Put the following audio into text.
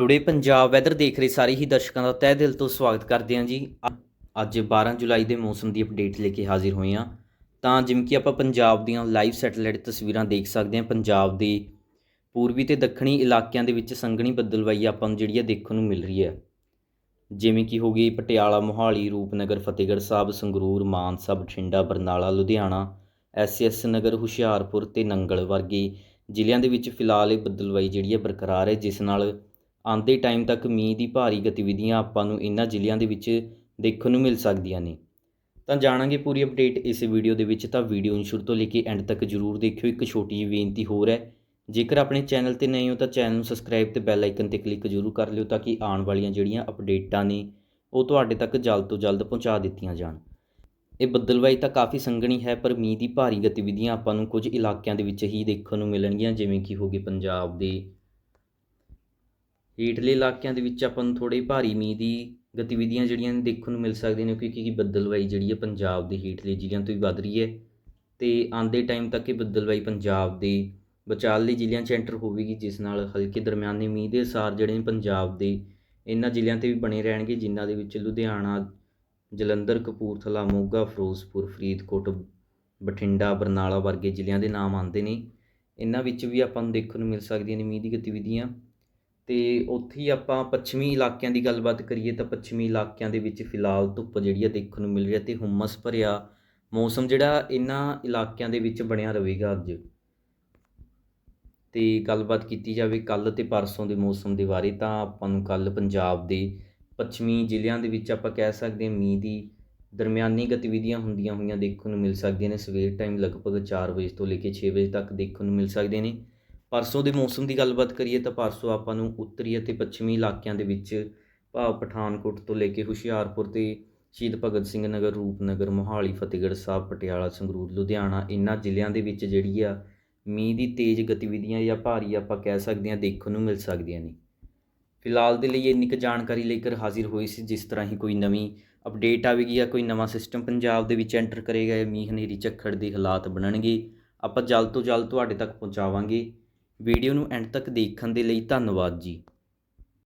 Today Punjab weather ਦੇਖ ਰਹੇ ਸਾਰੇ ਹੀ ਦਰਸ਼ਕਾਂ ਦਾ ਤਹਿ ਦਿਲ ਤੋਂ ਸਵਾਗਤ ਕਰਦੇ ਹਾਂ ਜੀ। ਅੱਜ 12 ਜੁਲਾਈ ਦੇ ਮੌਸਮ ਦੀ ਅਪਡੇਟ ਲੈ ਕੇ ਹਾਜ਼ਰ ਹੋਏ ਹਾਂ। ਤਾਂ ਜਿਵੇਂ ਕਿ ਆਪਾਂ ਪੰਜਾਬ ਦੀਆਂ ਲਾਈਵ ਸੈਟੇਲਾਈਟ ਤਸਵੀਰਾਂ ਦੇਖ ਸਕਦੇ ਹਾਂ। ਪੰਜਾਬ ਦੇ ਪੂਰਬੀ ਤੇ ਦੱਖਣੀ ਇਲਾਕਿਆਂ ਦੇ ਵਿੱਚ ਸੰਘਣੀ ਬੱਦਲਵਾਈ ਆਪਾਂ ਨੂੰ ਜਿਹੜੀ ਹੈ ਦੇਖਣ ਨੂੰ ਮਿਲ ਰਹੀ ਹੈ। ਜਿਵੇਂ ਕਿ ਹੋ ਗਈ ਪਟਿਆਲਾ, ਮੋਹਾਲੀ, ਰੂਪਨਗਰ, ਫਤਿਹਗੜ੍ਹ ਸਾਹਿਬ, ਸੰਗਰੂਰ ਮਾਨਸਾ ਬਠਿੰਡਾ, ਬਰਨਾਲਾ, ਲੁਧਿਆਣਾ ਐਸਐਸ ਨਗਰ, ਹੁਸ਼ਿਆਰਪੁਰ ਤੇ ਨੰਗਲ ਵਰਗੇ ਜ਼ਿਲ੍ਹਿਆਂ ਦੇ ਵਿੱਚ ਫਿਲਹਾਲ ਇਹ ਬੱਦਲਵਾਈ ਜਿਹੜੀ ਹੈ ਬਰਕਰਾਰ ਹੈ, ਜਿਸ ਨਾਲ ਆਉਂਦੇ ਟਾਈਮ ਤੱਕ ਮੀਂਹ ਦੀ ਭਾਰੀ ਗਤੀਵਿਧੀਆਂ ਆਪਾਂ ਨੂੰ ਇਹਨਾਂ ਜ਼ਿਲ੍ਹਿਆਂ ਦੇ ਵਿੱਚ ਦੇਖਣ ਨੂੰ ਮਿਲ ਸਕਦੀਆਂ ਨੇ। ਤਾਂ ਜਾਣਾਂਗੇ ਪੂਰੀ ਅਪਡੇਟ ਇਸ ਵੀਡੀਓ ਦੇ ਵਿੱਚ, ਤਾਂ ਵੀਡੀਓ ਨੂੰ ਸ਼ੁਰੂ ਤੋਂ ਲੈ ਕੇ ਐਂਡ ਤੱਕ ਜਰੂਰ ਦੇਖਿਓ। ਇੱਕ ਛੋਟੀ ਜਿਹੀ ਬੇਨਤੀ ਹੋਰ ਹੈ, ਜੇਕਰ ਆਪਣੇ ਚੈਨਲ ਤੇ ਨਏ ਹੋ ਤਾਂ ਚੈਨਲ ਨੂੰ ਸਬਸਕ੍ਰਾਈਬ ਤੇ ਬੈਲ ਆਈਕਨ ਤੇ ਕਲਿੱਕ ਜਰੂਰ ਕਰ ਲਿਓ ਤਾਂ ਕਿ ਆਉਣ ਵਾਲੀਆਂ ਜਿਹੜੀਆਂ ਅਪਡੇਟਾਂ ਨੇ, ਉਹ ਤੁਹਾਡੇ ਤੱਕ ਜਲਦ ਤੋਂ ਜਲਦ ਪਹੁੰਚਾ ਦਿੱਤੀਆਂ ਜਾਣ। ਇਹ ਬੱਦਲਵਾਈ ਤਾਂ ਕਾਫੀ ਸੰਘਣੀ ਹੈ, ਪਰ ਮੀਂਹ ਦੀ ਭਾਰੀ ਗਤੀਵਿਧੀਆਂ ਆਪਾਂ ਨੂੰ ਕੁਝ ਇਲਾਕਿਆਂ ਦੇ ਵਿੱਚ ਹੀ ਦੇਖਣ ਨੂੰ ਮਿਲਣਗੀਆਂ, ਜਿਵੇਂ ਕਿ ਹੋ ਗਏ ਪੰਜਾਬ ਦੇ ਹੇਠਲੇ ਇਲਾਕਿਆਂ ਦੇ ਵਿੱਚ ਆਪਾਂ ਨੂੰ ਥੋੜੇ ਭਾਰੀ ਮੀਂਹ ਦੀ ਗਤੀਵਿਧੀਆਂ ਜਿਹੜੀਆਂ ਨੇ ਦੇਖਣ ਨੂੰ ਮਿਲ ਸਕਦੀਆਂ ਨੇ, ਕਿਉਂਕਿ ਬੱਦਲਵਾਈ ਜਿਹੜੀ ਹੈ ਪੰਜਾਬ ਦੇ ਹੇਠਲੇ ਜ਼ਿਲ੍ਹਿਆਂ ਤੋਂ ਵੀ ਵੱਧ ਰਹੀ ਹੈ। ਤੇ ਆਉਂਦੇ ਟਾਈਮ ਤੱਕ ਇਹ ਬੱਦਲਵਾਈ ਪੰਜਾਬ ਦੇ ਵਿਚਾਲੇ ਜ਼ਿਲ੍ਹਿਆਂ 'ਚ ਐਂਟਰ ਹੋਵੇਗੀ, ਜਿਸ ਨਾਲ ਹਲਕੇ ਦਰਮਿਆਨੇ ਮੀਂਹ ਦੇ ਅਸਾਰ ਜਿਹੜੇ ਨੇ ਪੰਜਾਬ ਦੇ ਇਹਨਾਂ ਜ਼ਿਲ੍ਹਿਆਂ ਤੇ ਵੀ ਬਣੇ ਰਹਿਣਗੇ, ਜਿਨ੍ਹਾਂ ਦੇ ਵਿੱਚ ਲੁਧਿਆਣਾ, ਜਲੰਧਰ, ਕਪੂਰਥਲਾ, ਮੋਗਾ, ਫਿਰੋਜ਼ਪੁਰ, ਫਰੀਦਕੋਟ, ਬਠਿੰਡਾ, ਬਰਨਾਲਾ ਵਰਗੇ ਜ਼ਿਲ੍ਹਿਆਂ ਦੇ ਨਾਮ ਆਉਂਦੇ ਨੇ। ਇਹਨਾਂ ਵਿੱਚ ਵੀ ਆਪਾਂ ਨੂੰ ਦੇਖਣ ਨੂੰ ਮਿਲ ਸਕਦੀਆਂ ਨੇ ਮੀਂਹ ਦੀ ਗਤੀਵਿਧੀਆਂ। ਅਤੇ ਉੱਥੇ ਹੀ ਆਪਾਂ ਪੱਛਮੀ ਇਲਾਕਿਆਂ ਦੀ ਗੱਲਬਾਤ ਕਰੀਏ ਤਾਂ ਪੱਛਮੀ ਇਲਾਕਿਆਂ ਦੇ ਵਿੱਚ ਫਿਲਹਾਲ ਧੁੱਪ ਜਿਹੜੀ ਆ ਦੇਖਣ ਨੂੰ ਮਿਲ ਰਹੀ ਹੈ ਅਤੇ ਹੁਮਸ ਭਰਿਆ ਮੌਸਮ ਜਿਹੜਾ ਇਹਨਾਂ ਇਲਾਕਿਆਂ ਦੇ ਵਿੱਚ ਬਣਿਆ ਰਹੇਗਾ ਅੱਜ। ਅਤੇ ਗੱਲਬਾਤ ਕੀਤੀ ਜਾਵੇ ਕੱਲ੍ਹ ਅਤੇ ਪਰਸੋਂ ਦੇ ਮੌਸਮ ਦੇ ਬਾਰੇ ਤਾਂ ਆਪਾਂ ਨੂੰ ਕੱਲ੍ਹ ਪੰਜਾਬ ਦੇ ਪੱਛਮੀ ਜ਼ਿਲ੍ਹਿਆਂ ਦੇ ਵਿੱਚ ਆਪਾਂ ਕਹਿ ਸਕਦੇ ਹਾਂ ਮੀਂਹ ਦੀ ਦਰਮਿਆਨੀ ਗਤੀਵਿਧੀਆਂ ਹੁੰਦੀਆਂ ਹੋਈਆਂ ਦੇਖਣ ਨੂੰ ਮਿਲ ਸਕਦੀਆਂ ਨੇ। ਸਵੇਰ ਟਾਈਮ ਲਗਭਗ 4 ਵਜੇ ਤੋਂ ਲੈ ਕੇ 6 ਵਜੇ ਤੱਕ ਦੇਖਣ ਨੂੰ ਮਿਲ ਸਕਦੇ ਨੇ। ਪਰਸੋਂ ਦੇ ਮੌਸਮ ਦੀ ਗੱਲਬਾਤ ਕਰੀਏ ਤਾਂ ਪਰਸੋਂ ਆਪਾਂ ਨੂੰ ਉੱਤਰੀ ਅਤੇ ਪੱਛਮੀ ਇਲਾਕਿਆਂ ਦੇ ਵਿੱਚ ਭਾਵ ਪਠਾਨਕੋਟ ਤੋਂ ਲੈ ਕੇ ਹੁਸ਼ਿਆਰਪੁਰ ਤੇ ਸ਼ਹੀਦ ਭਗਤ ਸਿੰਘ ਨਗਰ, ਰੂਪਨਗਰ, ਮੋਹਾਲੀ, ਫਤਿਹਗੜ੍ਹ ਸਾਹਿਬ, ਪਟਿਆਲਾ, ਸੰਗਰੂਰ, ਲੁਧਿਆਣਾ ਇਹਨਾਂ ਜ਼ਿਲ੍ਹਿਆਂ ਦੇ ਵਿੱਚ ਜਿਹੜੀ ਆ ਮੀਂਹ ਦੀ ਤੇਜ਼ ਗਤੀਵਿਧੀਆਂ ਜਾਂ ਭਾਰੀ ਆਪਾਂ ਕਹਿ ਸਕਦੇ ਹਾਂ ਦੇਖਣ ਨੂੰ ਮਿਲ ਸਕਦੀਆਂ ਨੇ। ਫਿਲਹਾਲ ਦੇ ਲਈ ਇੰਨੀ ਕੁ ਜਾਣਕਾਰੀ ਲੈ ਕੇ ਹਾਜ਼ਰ ਹੋਈ ਸੀ, ਜਿਸ ਤਰ੍ਹਾਂ ਹੀ ਕੋਈ ਨਵੀਂ ਅਪਡੇਟ ਆਵੇਗੀ ਜਾਂ ਕੋਈ ਨਵਾਂ ਸਿਸਟਮ ਪੰਜਾਬ ਦੇ ਵਿੱਚ ਐਂਟਰ ਕਰੇਗਾ ਜਾਂ ਮੀਂਹ ਹਨੇਰੀ ਝੱਖੜ ਦੇ ਹਾਲਾਤ ਬਣਨਗੇ। ਆਪਾਂ ਜਲਦ ਤੋਂ ਜਲਦ ਤੁਹਾਡੇ ਤੱਕ ਪਹੁੰਚਾਵਾਂਗੇ। ਵੀਡੀਓ ਨੂੰ ਐਂਡ ਤੱਕ ਦੇਖਣ ਦੇ ਲਈ ਧੰਨਵਾਦ ਜੀ।